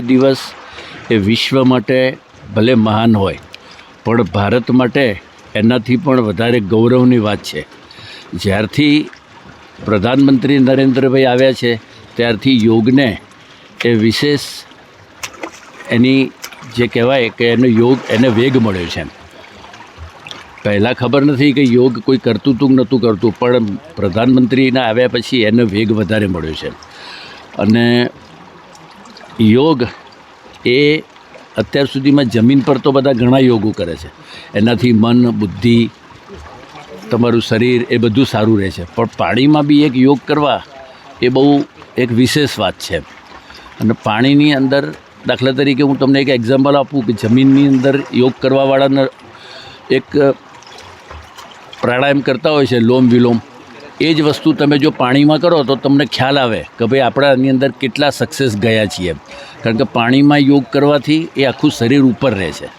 દિવસ એ વિશ્વ માટે ભલે મહાન હોય, પણ ભારત માટે એનાથી પણ વધારે ગૌરવની વાત છે. જ્યારથી પ્રધાનમંત્રી નરેન્દ્રભાઈ આવ્યા છે, ત્યારથી યોગને એ વિશેષ એની જે કહેવાય કે એનો યોગ, એને વેગ મળ્યો છે પહેલાં ખબર નથી કે યોગ કોઈ કરતું તું નહોતું કરતું, પણ પ્રધાનમંત્રીના આવ્યા પછી એને વેગ વધારે મળ્યો છે. અને યોગ એ અત્યાર સુધીમાં જમીન પર તો બધા ઘણા યોગો કરે છે. એનાથી મન, બુદ્ધિ, તમારું શરીર એ બધું સારું રહે છે. પણ પાણીમાં બી એક યોગ કરવા એ બહુ એક વિશેષ વાત છે. અને પાણીની અંદર દાખલા તરીકે હું તમને એક એક્ઝામ્પલ આપું કે જમીનની અંદર યોગ કરવાવાળાને એક પ્રાણાયામ કરતા હોય છે, લોમ વિલોમ. એ જ વસ્તુ તમે જો પાણીમાં કરો તો તમને ખ્યાલ આવે કે ભાઈ આપણે આની અંદર કેટલા સક્સેસ ગયા છીએ. કારણ કે પાણીમાં યોગ કરવાથી એ આખું શરીર ઉપર રહે છે.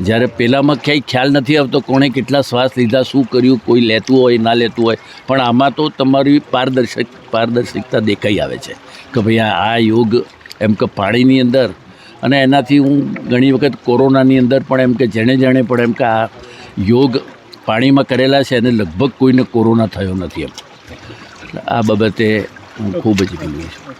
જ્યારે પહેલાંમાં ક્યાંય ખ્યાલ નથી આવતો કોણે કેટલા શ્વાસ લીધા, શું કર્યું, કોઈ લેતું હોય, ના લેતું હોય. પણ આમાં તો તમારી પારદર્શક, પારદર્શકતા દેખાઈ આવે છે કે ભાઈ આ યોગ એમ કે પાણીની અંદર અને એનાથી હું ઘણી વખત કોરોનાની અંદર પણ એમ કે જેણે જેણે પણ એમ કે આ યોગ પાણીમાં કરેલા છે અને લગભગ કોઈને કોરોના થયો નથી એમ. આ બાબતે હું ખૂબ જ ગમ્યું છું.